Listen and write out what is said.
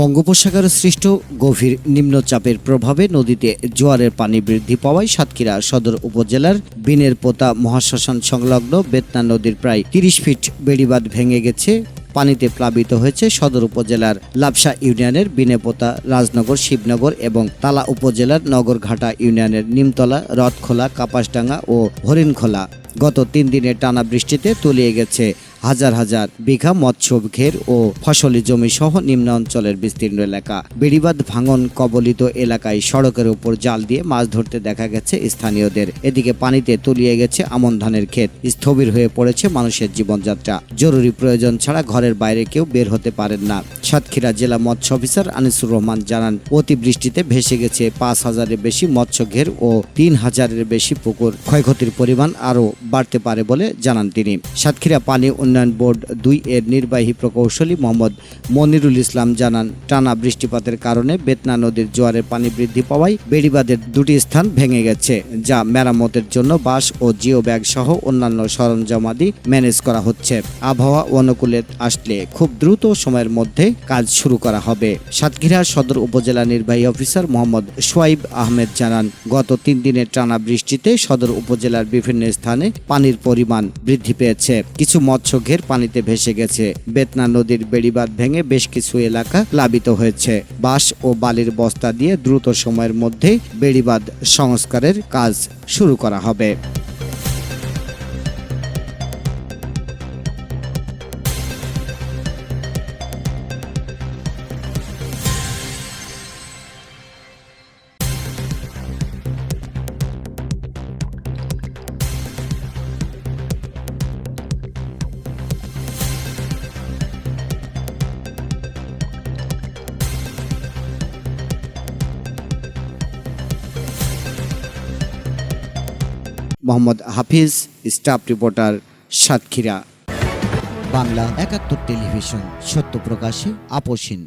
বঙ্গোপসাগরে সৃষ্ট গভীর নিম্নচাপের প্রভাবে নদীতে জোয়ারের পানি বৃদ্ধি পাওয়ায় সাতক্ষীরা সদর উপজেলার বিনের পোতা মহাশ্মশান সংলগ্ন বেতনা নদীর প্রায় তিরিশ ফিট বেড়িবাঁধ ভেঙে গেছে। পানিতে প্লাবিত হয়েছে সদর উপজেলার লাবসা ইউনিয়নের বিনেপোতা রাজনগর, শিবনগর এবং তালা উপজেলার নগরঘাটা ইউনিয়নের নিমতলা, রথখোলা, কাপাসডাঙ্গা ও হরিণখোলা। গত তিন দিনের টানা বৃষ্টিতে তলিয়ে গেছে হাজার হাজার বিঘা মৎস্য ঘের ও ফসলি জমি সহ নিম্ন অঞ্চলের বিস্তীর্ণ এলাকা। বেড়িবাঁধ ভাঙন কবলিত এলাকায় সড়কের উপর জাল দিয়ে মাছ ধরতে দেখা গেছে স্থানীয়দের। এদিকে পানিতে তলিয়ে গেছে আমন ধানের ক্ষেত। স্থবির হয়ে পড়েছে মানুষের জীবনযাত্রা। জরুরি প্রয়োজন ছাড়া ঘরের বাইরে কেউ বের হতে পারেন না। সাতক্ষীরা জেলা মৎস্য অফিসার আনিসুর রহমান জানান, অতিবৃষ্টিতে ভেসে গেছে পাঁচ হাজারের বেশি মৎস্য ঘের ও তিন হাজারের বেশি পুকুর। ক্ষয়ক্ষতির পরিমাণ আরও বাড়তে পারে বলে জানান তিনি। সাতক্ষীরা পানি উন্নয়ন বোর্ড দুই এর নির্বাহী প্রকৌশলী মোহাম্মদ মনিরুল ইসলাম জানান, টানা বৃষ্টিপাতের কারণে বেতনা নদীর জোয়ারের পানি বৃদ্ধি পাওয়ায় বেড়িবাঁধের দুটি স্থান ভেঙে গেছে, যা মেরামতের জন্য বাঁশ ও জিও ব্যাগ সহ অন্যান্য সরঞ্জামাদি ম্যানেজ করা হচ্ছে। আবহাওয়া অনুকূলে আসলে খুব দ্রুত সময়ের মধ্যে কাজ শুরু করা হবে, সাতক্ষীরা সদর উপজেলা নির্বাহী অফিসার মোহাম্মদ সোয়াইব আহমেদ জানান, গত তিন দিনের টানা বৃষ্টিতে সদর উপজেলার বিভিন্ন স্থানে পানির পরিমাণ বৃদ্ধি পেয়েছে। কিছু মৎস্য ঘের পানিতে ভেসে গেছে। বেতনা নদীর বেড়িবাঁধ ভেঙে বেশ কিছু এলাকা প্লাবিত হয়েছে। বাঁশ ও বালির বস্তা দিয়ে দ্রুত সময়ের মধ্যেই বেড়িবাঁধ সংস্কারের কাজ শুরু করা হবে। Mohammad Hafiz staff reporter Satkhira. Bangla Ekattor television সত্য প্রকাশে আপোষহীন